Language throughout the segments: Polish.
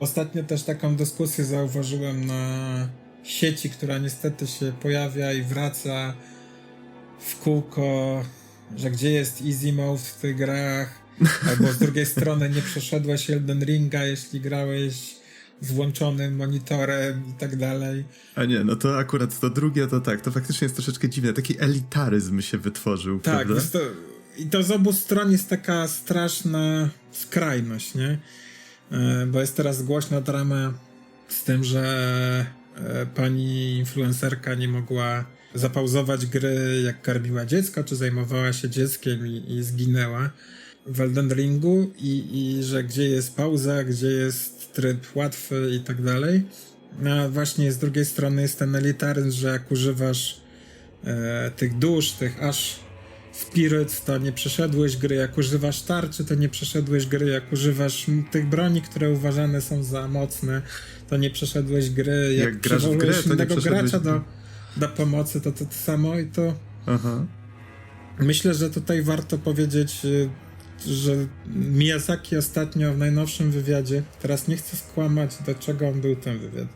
Ostatnio też taką dyskusję zauważyłem na sieci, która niestety się pojawia i wraca w kółko, że gdzie jest easy mode w tych grach, albo z drugiej strony nie przeszedłeś Elden Ringa, jeśli grałeś z włączonym monitorem i tak dalej. A nie, no to akurat to drugie to tak, to faktycznie jest troszeczkę dziwne. Taki elitaryzm się wytworzył, Tak, prawda? to, i to z obu stron jest taka straszna skrajność, nie? E, Bo jest teraz głośna drama z tym, że e, pani influencerka nie mogła zapauzować gry, jak karmiła dziecko, czy zajmowała się dzieckiem i, i zginęła w Elden Ringu i, i że gdzie jest pauza, gdzie jest tryb łatwy i tak dalej. No a właśnie z drugiej strony jest ten elitaryzm, że jak używasz e, tych dusz, tych aż spirit, to nie przeszedłeś gry, jak używasz tarczy, to nie przeszedłeś gry, jak używasz tych broni, które uważane są za mocne, to nie przeszedłeś gry, jak, Jak grasz w grę, to nie innego przeszedłeś gracza do, do pomocy, to to, to samo i to Aha. Myślę, że tutaj warto powiedzieć, y, że Miyazaki ostatnio w najnowszym wywiadzie, teraz nie chcę skłamać, do czego on był ten wywiad,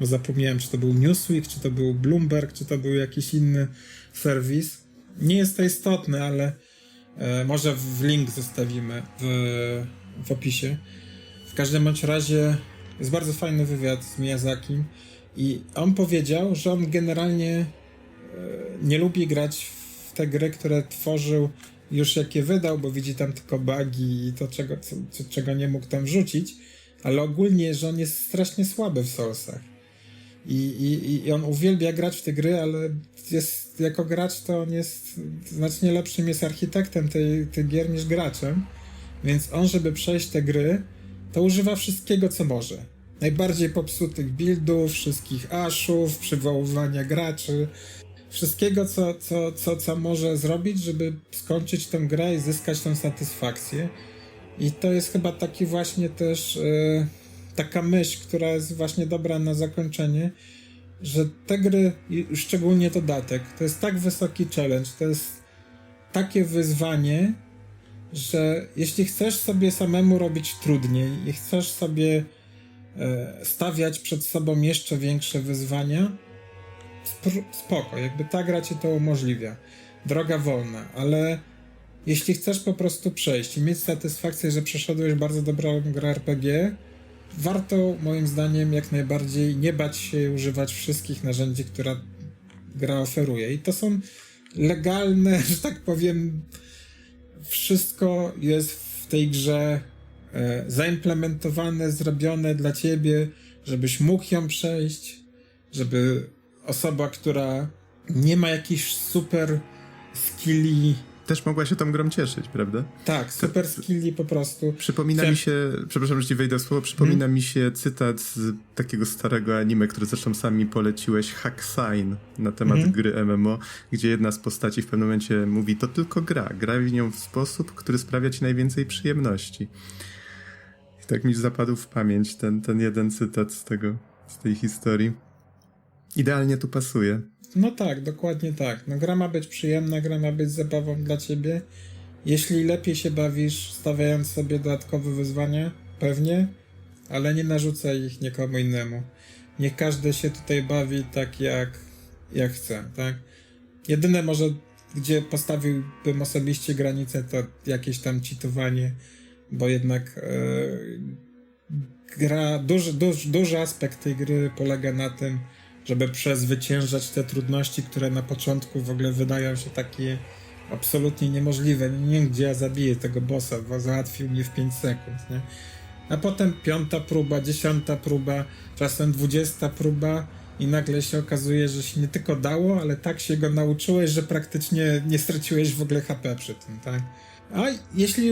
bo zapomniałem, czy to był Newsweek, czy to był Bloomberg, czy to był jakiś inny serwis. Nie jest to istotne, ale e, może w link zostawimy w, w opisie. W każdym bądź razie jest bardzo fajny wywiad z Miyazakim i on powiedział, że on generalnie nie lubi grać w te gry, które tworzył już jakie wydał, bo widzi tam tylko bugi i to, czego, co, czego nie mógł tam wrzucić, ale ogólnie, że on jest strasznie słaby w Soulsach. I, i, I on uwielbia grać w te gry, ale jest, jako gracz to on jest znacznie lepszym jest architektem tej, tych gier niż graczem. Więc on, żeby przejść te gry, to używa wszystkiego, co może. Najbardziej popsutych buildów, wszystkich ashów, przywoływania graczy, wszystkiego, co, co, co, co może zrobić, żeby skończyć tę grę i zyskać tą satysfakcję. I to jest chyba taki właśnie też e, taka myśl, która jest właśnie dobra na zakończenie, że te gry, szczególnie dodatek, to jest tak wysoki challenge, to jest takie wyzwanie, że jeśli chcesz sobie samemu robić trudniej i chcesz sobie e, stawiać przed sobą jeszcze większe wyzwania, spoko, jakby ta gra ci to umożliwia. Droga wolna, ale jeśli chcesz po prostu przejść i mieć satysfakcję, że przeszedłeś bardzo dobrą grę RPG, warto moim zdaniem jak najbardziej nie bać się używać wszystkich narzędzi, które gra oferuje. I to są legalne, że tak powiem, wszystko jest w tej grze e, zaimplementowane, zrobione dla ciebie, żebyś mógł ją przejść, żeby osoba, która nie ma jakichś super skilli, Też mogła się tą grą cieszyć, prawda? tak, super skilli po prostu. Przypomina Chciałem- mi się, przepraszam, że ci wejdę w słowo, przypomina Mhm. mi się cytat z takiego starego anime, który zresztą sami poleciłeś, Hack Sign, na temat Mhm. gry MMO, gdzie jedna z postaci w pewnym momencie mówi, to tylko gra, graj w nią w sposób, który sprawia ci najwięcej przyjemności. I tak mi zapadł w pamięć ten, ten jeden cytat z tego, z tej historii. Idealnie tu pasuje. No tak, dokładnie tak. No gra ma być przyjemna, gra ma być zabawą dla ciebie. Jeśli lepiej się bawisz, stawiając sobie dodatkowe wyzwania, pewnie, ale nie narzucaj ich nikomu innemu. Niech każdy się tutaj bawi tak jak, jak chce, tak? Jedyne może, gdzie postawiłbym osobiście granicę, to jakieś tam cheatowanie, bo jednak e, gra, duży, duży, duży aspekt tej gry polega na tym, żeby przezwyciężać te trudności, które na początku w ogóle wydają się takie absolutnie niemożliwe. Nie wiem, gdzie ja zabiję tego bossa, bo załatwił mnie w 5 sekund, nie? A potem piąta próba, dziesiąta próba, czasem dwudziesta próba i nagle się okazuje, że się nie tylko dało, ale tak się go nauczyłeś, że praktycznie nie straciłeś w ogóle HP przy tym, tak? A jeśli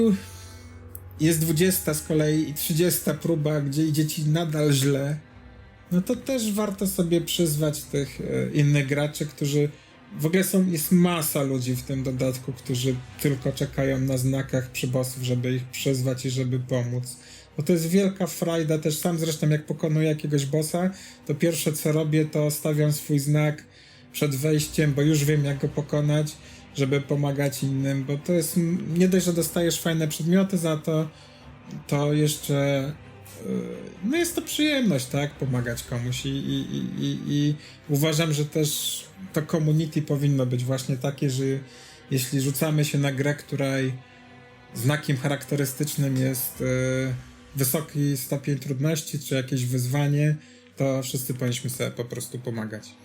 jest 20 z kolei i 30 próba, gdzie idzie ci nadal źle, no to też warto sobie przyzwać tych e, innych graczy, którzy w ogóle są, jest masa ludzi w tym dodatku, którzy tylko czekają na znakach przy bossów, żeby ich przyzwać i żeby pomóc. Bo to jest wielka frajda, też sam zresztą jak pokonuję jakiegoś bossa, to pierwsze co robię, to stawiam swój znak przed wejściem, bo już wiem jak go pokonać, żeby pomagać innym, bo to jest, nie dość, że dostajesz fajne przedmioty za to, to jeszcze no jest to przyjemność, tak, pomagać komuś i, i, i, i, i uważam, że też to community powinno być właśnie takie, że jeśli rzucamy się na grę, której znakiem charakterystycznym jest e, wysoki stopień trudności czy jakieś wyzwanie, to wszyscy powinniśmy sobie po prostu pomagać.